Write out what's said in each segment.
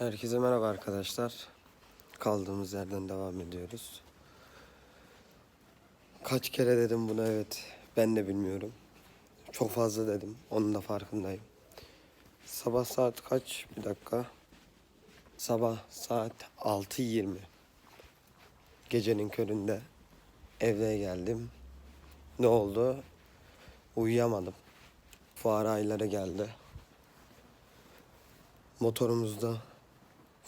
Herkese merhaba arkadaşlar. Kaldığımız yerden devam ediyoruz. Kaç kere dedim bunu evet. Ben de bilmiyorum. Çok fazla dedim. Onun da farkındayım. Sabah saat kaç? Bir dakika. Sabah saat 6.20. Gecenin köründe evde geldim. Ne oldu? Uyuyamadım. Fuar ayları geldi. Motorumuzda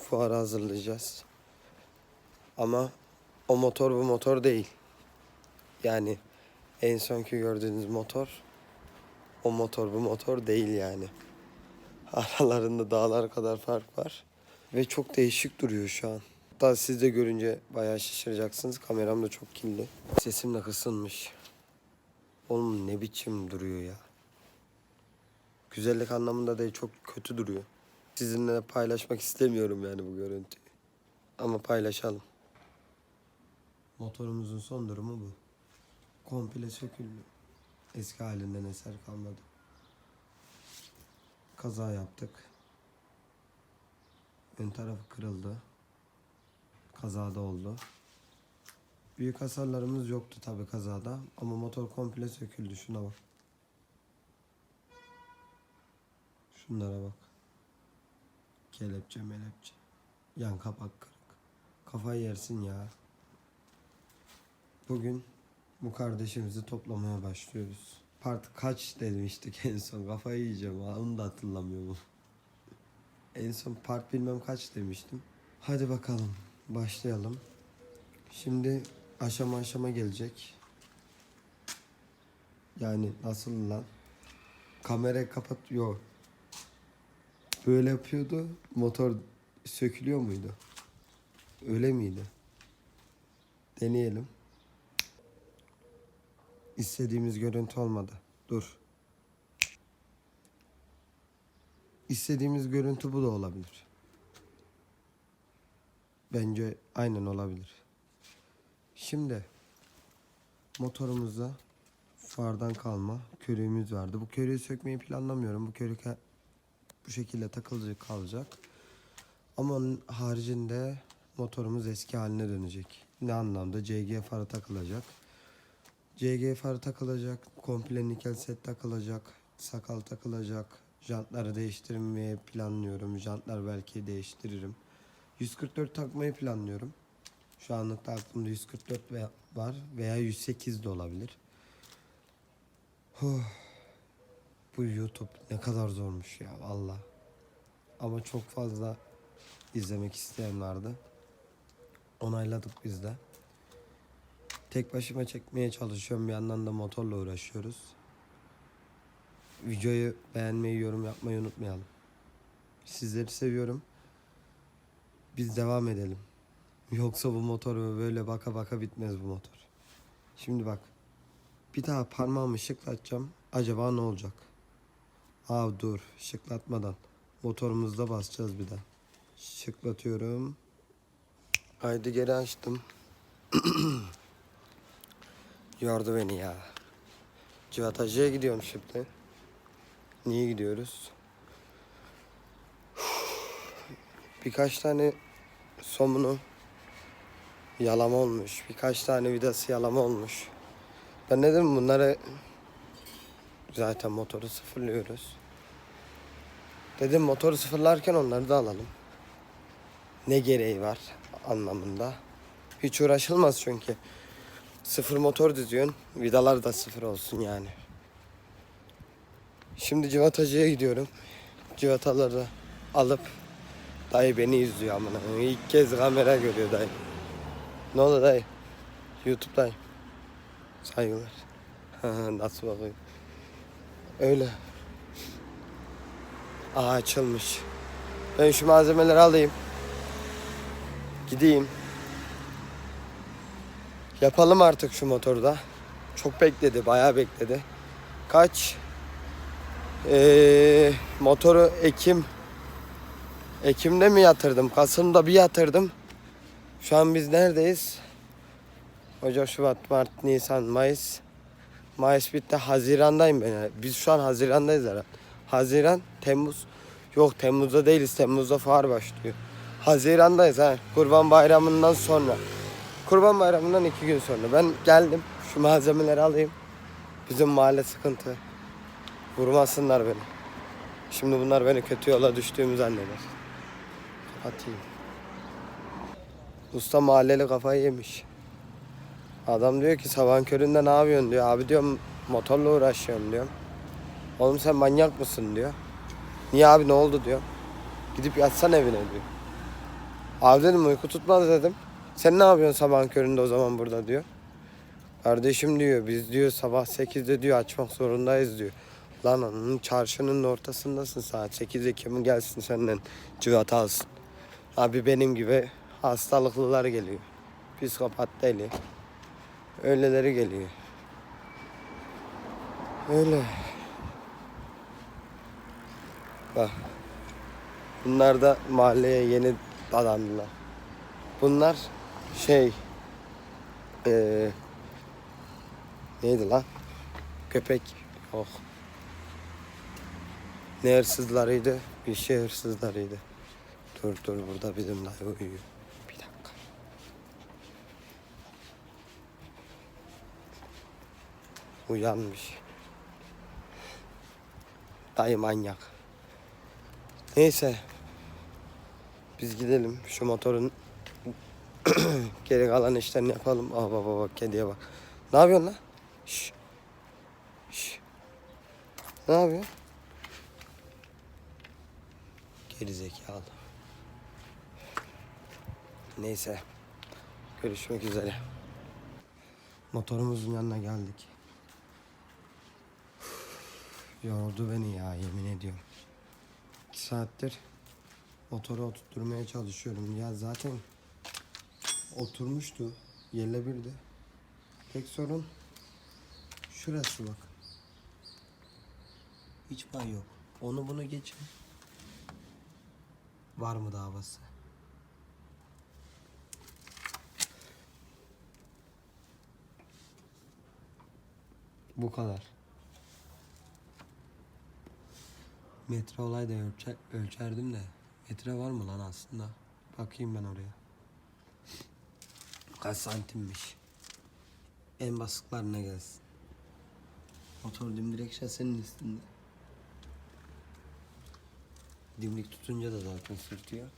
fuara hazırlayacağız. Ama o motor bu motor değil. Yani en sonki gördüğünüz motor o motor bu motor değil yani. Aralarında dağlar kadar fark var. Ve çok değişik duruyor şu an. Hatta siz de görünce bayağı şaşıracaksınız. Kameram da çok kirli. Sesim de kısılmış. Oğlum ne biçim duruyor ya. Güzellik anlamında değil çok kötü duruyor. Sizinle paylaşmak istemiyorum yani bu görüntüyü. Ama paylaşalım. Motorumuzun son durumu bu. Komple söküldü. Eski halinden eser kalmadı. Kaza yaptık. Ön tarafı kırıldı. Kazada oldu. Büyük hasarlarımız yoktu tabi kazada ama motor komple söküldü şuna bak. Şunlara bak. Kelepçe melepçe. Yan kapak kırık. Kafayı yersin ya. Bugün bu kardeşimizi toplamaya başlıyoruz. Part kaç demiştik en son kafayı yiyeceğim ha onu da hatırlamıyorum. En son part bilmem kaç demiştim. Hadi bakalım başlayalım. Şimdi aşama aşama gelecek. Yani nasıl lan? Kamerayı kapat. Yok. Böyle yapıyordu. Motor sökülüyor muydu? Öyle miydi? Deneyelim. İstediğimiz görüntü olmadı. Dur. İstediğimiz görüntü bu da olabilir. Bence aynen olabilir. Şimdi motorumuzda fardan kalma körüğümüz vardı. Bu körüğü sökmeyi planlamıyorum. Bu körük bu şekilde takılıcı kalacak. Ama onun haricinde motorumuz eski haline dönecek. Ne anlamda? CG farı takılacak. CG farı takılacak. Komple nikel set takılacak. Sakal takılacak. Jantları değiştirmeyi planlıyorum. Jantlar belki değiştiririm. 144 takmayı planlıyorum. Şu anlıkta aklımda 144 ve- var veya 108 de olabilir. Huh. Bu YouTube ne kadar zormuş ya valla. Ama çok fazla izlemek isteyen vardı. Onayladık biz de. Tek başıma çekmeye çalışıyorum. Bir yandan da motorla uğraşıyoruz. Videoyu beğenmeyi, yorum yapmayı unutmayalım. Sizleri seviyorum. Biz devam edelim. Yoksa bu motor böyle baka baka bitmez bu motor. Şimdi bak. Bir daha parmağımı şıklatacağım. Acaba ne olacak? Aa dur. Şıklatmadan. Motorumuzda basacağız bir daha. Şıklatıyorum. Haydi geri açtım. Yordu beni ya. Civatacıya gidiyorum şimdi. Niye gidiyoruz? Birkaç tane somunu yalama olmuş. Birkaç tane vidası yalama olmuş. Ben ne dedim bunları zaten motoru sıfırlıyoruz. Dedim motoru sıfırlarken onları da alalım. Ne gereği var anlamında. Hiç uğraşılmaz çünkü. Sıfır motor düzüyorsun. Vidalar da sıfır olsun yani. Şimdi civatacıya gidiyorum. Civataları alıp dayı beni izliyor amına. İlk kez kamera görüyor dayı. Ne oldu dayı? YouTube'dayım. Saygılar. Nasıl bakıyor? Öyle. Aa açılmış. Ben şu malzemeleri alayım. Gideyim. Yapalım artık şu motorda. Çok bekledi, bayağı bekledi. Kaç? Ee, motoru Ekim Ekim'de mi yatırdım? Kasım'da bir yatırdım. Şu an biz neredeyiz? Ocak, Şubat, Mart, Nisan, Mayıs. Mayıs bitti. Haziran'dayım ben. yani. Biz şu an Haziran'dayız herhalde. Haziran, Temmuz. Yok Temmuz'da değiliz. Temmuz'da fuar başlıyor. Haziran'dayız ha. Kurban Bayramı'ndan sonra. Kurban Bayramı'ndan iki gün sonra. Ben geldim. Şu malzemeleri alayım. Bizim mahalle sıkıntı. Vurmasınlar beni. Şimdi bunlar beni kötü yola düştüğümü zanneder. Kapatayım. Usta mahalleli kafayı yemiş. Adam diyor ki sabahın köründe ne yapıyorsun diyor. Abi diyorum motorla uğraşıyorum diyorum. Oğlum sen manyak mısın diyor. Niye abi ne oldu diyor. Gidip yatsan evine diyor. Abi dedim uyku tutmaz dedim. Sen ne yapıyorsun sabahın köründe o zaman burada diyor. Kardeşim diyor biz diyor sabah 8'de diyor açmak zorundayız diyor. Lan onun çarşının ortasındasın saat 8'de kimin gelsin senden cıvata alsın. Abi benim gibi hastalıklılar geliyor. Psikopat deli. Öyleleri geliyor. Öyle. Bak. Bunlar da mahalleye yeni dadandılar. Bunlar şey eee neydi lan? Köpek. Oh. Ne hırsızlarıydı? Bir şey hırsızlarıydı. Dur dur burada bizim dayı uyuyor. Bir dakika. Uyanmış. Dayı manyak. Neyse. Biz gidelim. Şu motorun geri kalan işlerini yapalım. Aa baba bak kediye bak. Ne yapıyorsun lan? Şş. Şş. Ne yapıyorsun? Geri zekalı. Neyse. Görüşmek üzere. Motorumuzun yanına geldik. Yordu beni ya yemin ediyorum. İki saattir motoru oturtmaya çalışıyorum. Ya zaten oturmuştu. Yerle birdi. Tek sorun şurası bak. Hiç pay yok. Onu bunu geçin. Var mı davası? Bu kadar. Metre olay da ölçer, ölçerdim de. Metre var mı lan aslında? Bakayım ben oraya. Kaç santimmiş. En basıklarına gelsin. Motor dimdirek şasenin üstünde. Dimdik tutunca da zaten sürtüyor.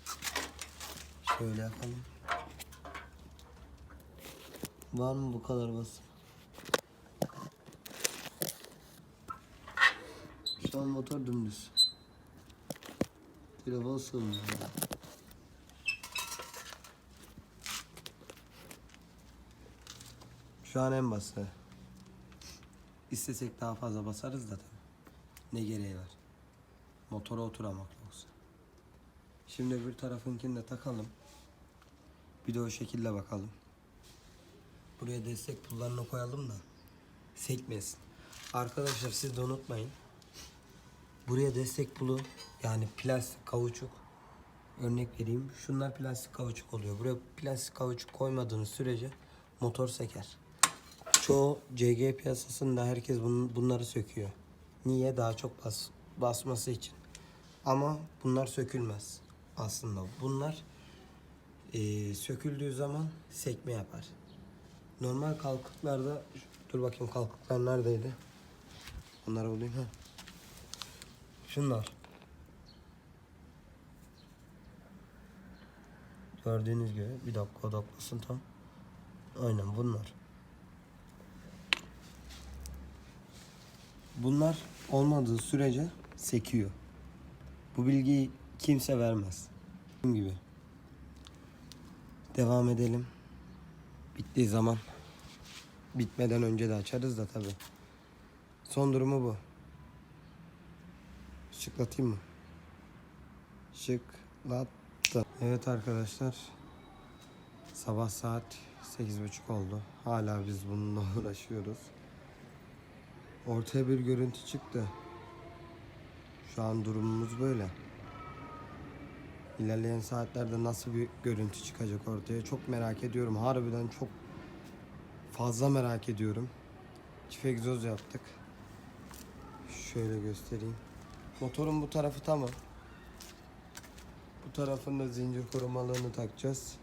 Şöyle yapalım. Var mı bu kadar basım? Şu an motor dümdüz. Telefon sığmıyor. Şu an en bası. İstesek daha fazla basarız da tabii. Ne gereği var? Motora oturamak yoksa. Şimdi bir tarafınkini de takalım. Bir de o şekilde bakalım. Buraya destek pullarını koyalım da sekmesin. Arkadaşlar siz de unutmayın. Buraya destek pulu yani plastik kauçuk örnek vereyim. Şunlar plastik kauçuk oluyor. Buraya plastik kauçuk koymadığınız sürece motor seker. Çoğu CG piyasasında herkes bun- bunları söküyor. Niye? Daha çok bas, basması için. Ama bunlar sökülmez aslında. Bunlar eee, söküldüğü zaman sekme yapar. Normal kalkıklarda dur bakayım kalkıklar neredeydi? Onları bulayım ha. Şunlar. Gördüğünüz gibi bir dakika odaklasın tam. Aynen bunlar. Bunlar olmadığı sürece sekiyor. Bu bilgiyi kimse vermez. Dediğim gibi. Devam edelim. Bittiği zaman bitmeden önce de açarız da tabi. Son durumu bu. Şıklatayım mı? Şıklattım. Evet arkadaşlar. Sabah saat 8.30 oldu. Hala biz bununla uğraşıyoruz. Ortaya bir görüntü çıktı. Şu an durumumuz böyle. İlerleyen saatlerde nasıl bir görüntü çıkacak ortaya çok merak ediyorum. Harbiden çok fazla merak ediyorum. Çift egzoz yaptık. Şöyle göstereyim. Motorun bu tarafı tamam. Bu tarafında zincir korumalığını takacağız.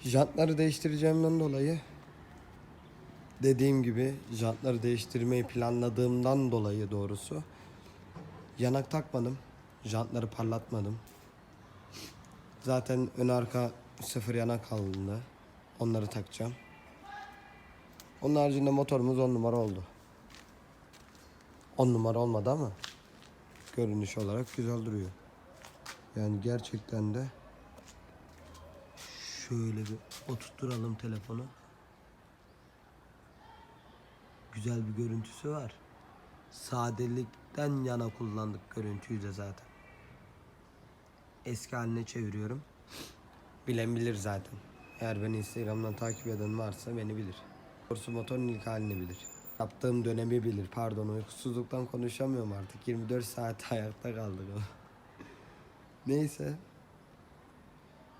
Jantları değiştireceğimden dolayı dediğim gibi jantları değiştirmeyi planladığımdan dolayı doğrusu yanak takmadım. Jantları parlatmadım. Zaten ön arka sıfır yanak alındı. Onları takacağım. Onun haricinde motorumuz 10 numara oldu. 10 numara olmadı ama görünüş olarak güzel duruyor. Yani gerçekten de şöyle bir oturtturalım telefonu. Güzel bir görüntüsü var. Sadelikten yana kullandık görüntüyü de zaten. Eski haline çeviriyorum. Bilen bilir zaten. Eğer beni Instagram'dan takip eden varsa beni bilir. Doğrusu motorun ilk halini bilir. Yaptığım dönemi bilir. Pardon uykusuzluktan konuşamıyorum artık. 24 saat ayakta kaldık. Neyse.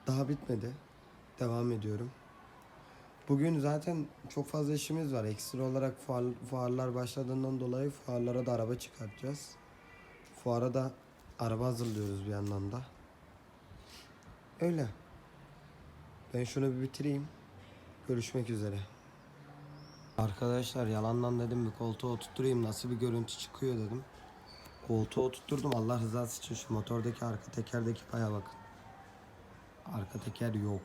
Daha bitmedi. Devam ediyorum. Bugün zaten çok fazla işimiz var. Ekstra olarak fuar, fuarlar başladığından dolayı fuarlara da araba çıkartacağız. Fuara da araba hazırlıyoruz bir yandan da. Öyle. Ben şunu bir bitireyim. Görüşmek üzere. Arkadaşlar yalandan dedim bir koltuğa oturtturayım nasıl bir görüntü çıkıyor dedim. Koltuğa oturtturdum Allah rızası için şu motordaki arka tekerdeki paya bakın. Arka teker yok.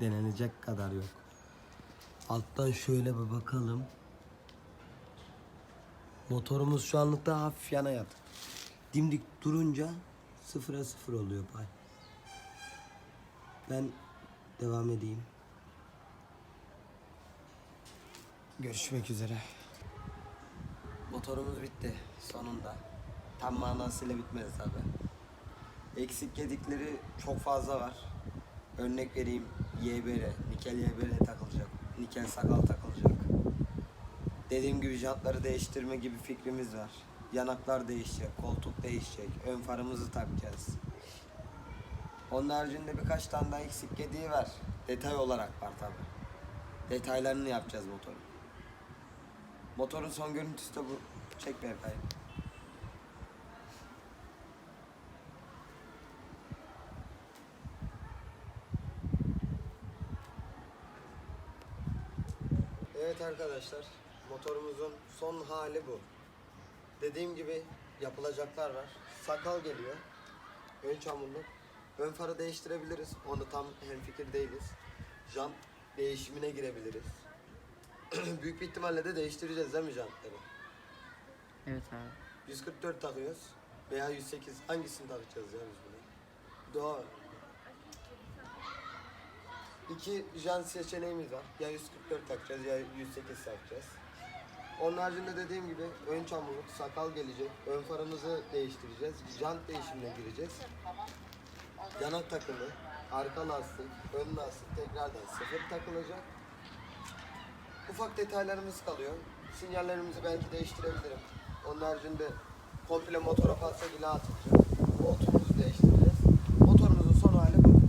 Denenecek kadar yok. Alttan şöyle bir bakalım. Motorumuz şu anlıkta hafif yana yatık. Dimdik durunca sıfıra sıfır oluyor pay. Ben devam edeyim. Görüşmek üzere. Motorumuz bitti sonunda. Tam manasıyla bitmedi tabi. Eksik gedikleri çok fazla var. Örnek vereyim YBR, nikel YBR takılacak. Nikel sakal takılacak. Dediğim gibi jantları değiştirme gibi fikrimiz var. Yanaklar değişecek, koltuk değişecek, ön farımızı takacağız. Onun haricinde birkaç tane daha eksik gediği var. Detay olarak var tabi. Detaylarını yapacağız motorun. Motorun son görüntüsü de bu. Çek be efendim. Evet arkadaşlar, motorumuzun son hali bu. Dediğim gibi yapılacaklar var. Sakal geliyor. Ön çamurluk. Ön farı değiştirebiliriz. Onu tam hemfikir değiliz. Jant değişimine girebiliriz. Büyük bir ihtimalle de değiştireceğiz değil mi jantları? Evet abi. 144 takıyoruz veya 108 hangisini takacağız ya biz bunu? Doğru. İki jant seçeneğimiz var. Ya 144 takacağız ya 108 takacağız. Onun haricinde dediğim gibi ön çamurluk, sakal gelecek. Ön farımızı değiştireceğiz. Jant değişimine gireceğiz. Yanak takımı, arka lastik, ön lastik tekrardan sıfır takılacak. Ufak detaylarımız kalıyor. Sinyallerimizi belki değiştirebilirim. Onun haricinde komple motora pasta bile atacağım. Koltuğumuzu değiştireceğiz. Motorumuzun son hali bu.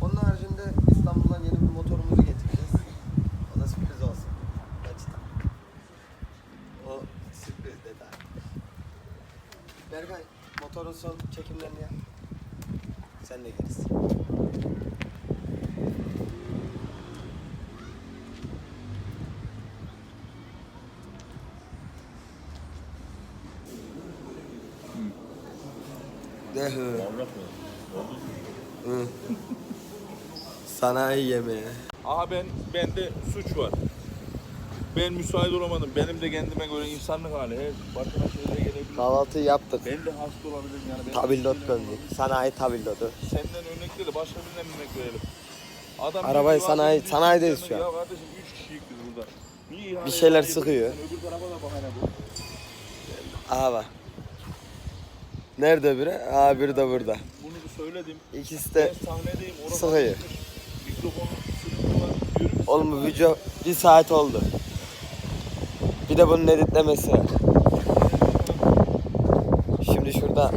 Onun haricinde İstanbul'dan yeni bir motorumuzu getireceğiz. O da sürpriz olsun. Kaçta? O sürpriz detay. Berkay, motorun son çekimlerini yap. Sen de gelirsin. De hı. Hı. Sanayi yemeği. Aha ben bende suç var. Ben müsait olamadım. Benim de kendime göre insanlık hali. Her başıma şeyler gelebilir. Kahvaltı yaptık. Ben de hasta olabilirim yani. Ben Tabildot döndü. Sanayi tabildotı. Senden örnek değil de başka birinden örnek verelim. Adam Arabayı sanayi- "Abi, sanayideyiz şu an." Ya kardeşim 3 kişiyiz burada. Niye Bir şeyler sıkıyor. Öbür tarafa da bahane bu. Aha bak. Nerede biri? Aa biri de burada. Bunu bir söyledim. İkisi Ben de sahnedeyim. Orada sıkıyor. Oğlum bu video bir saat oldu. Bir de bunun editlemesi var. Şimdi şurada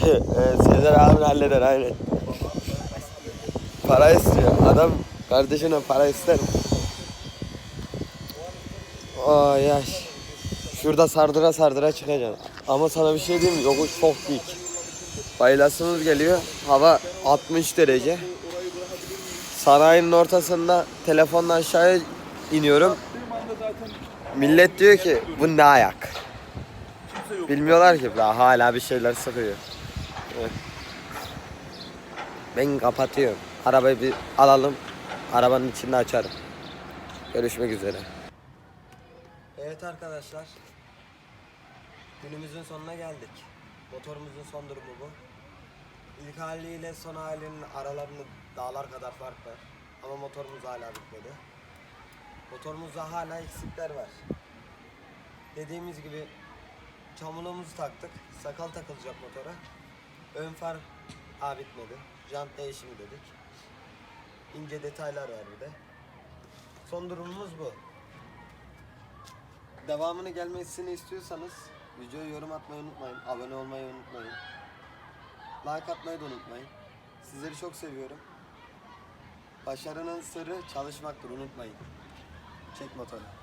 Sezer abi Evet, Sezer abi halleder aynen. Para istiyor. Adam kardeşine para ister mi? Ay yaş. Şurada sardıra sardıra çıkacaksın. Ama sana bir şey diyeyim mi? Yokuş çok dik. Bayılasımız geliyor. Hava 60 derece. Sanayinin ortasında telefonla aşağıya iniyorum. Millet diyor ki bu ne ayak? Bilmiyorlar ki daha hala bir şeyler sıkıyor. Ben kapatıyorum. Arabayı bir alalım. Arabanın içinde açarım. Görüşmek üzere. Evet arkadaşlar. Günümüzün sonuna geldik. Motorumuzun son durumu bu. İlk haliyle son halinin aralarında dağlar kadar fark var. Ama motorumuz hala bitmedi. Motorumuzda hala eksikler var. Dediğimiz gibi çamurluğumuzu taktık. Sakal takılacak motora. Ön far ha bitmedi. Jant değişimi dedik. İnce detaylar var bir de. Son durumumuz bu. Devamını gelmesini istiyorsanız videoya yorum atmayı unutmayın. Abone olmayı unutmayın. Like atmayı da unutmayın. Sizleri çok seviyorum. Başarının sırrı çalışmaktır unutmayın. Çek motoru.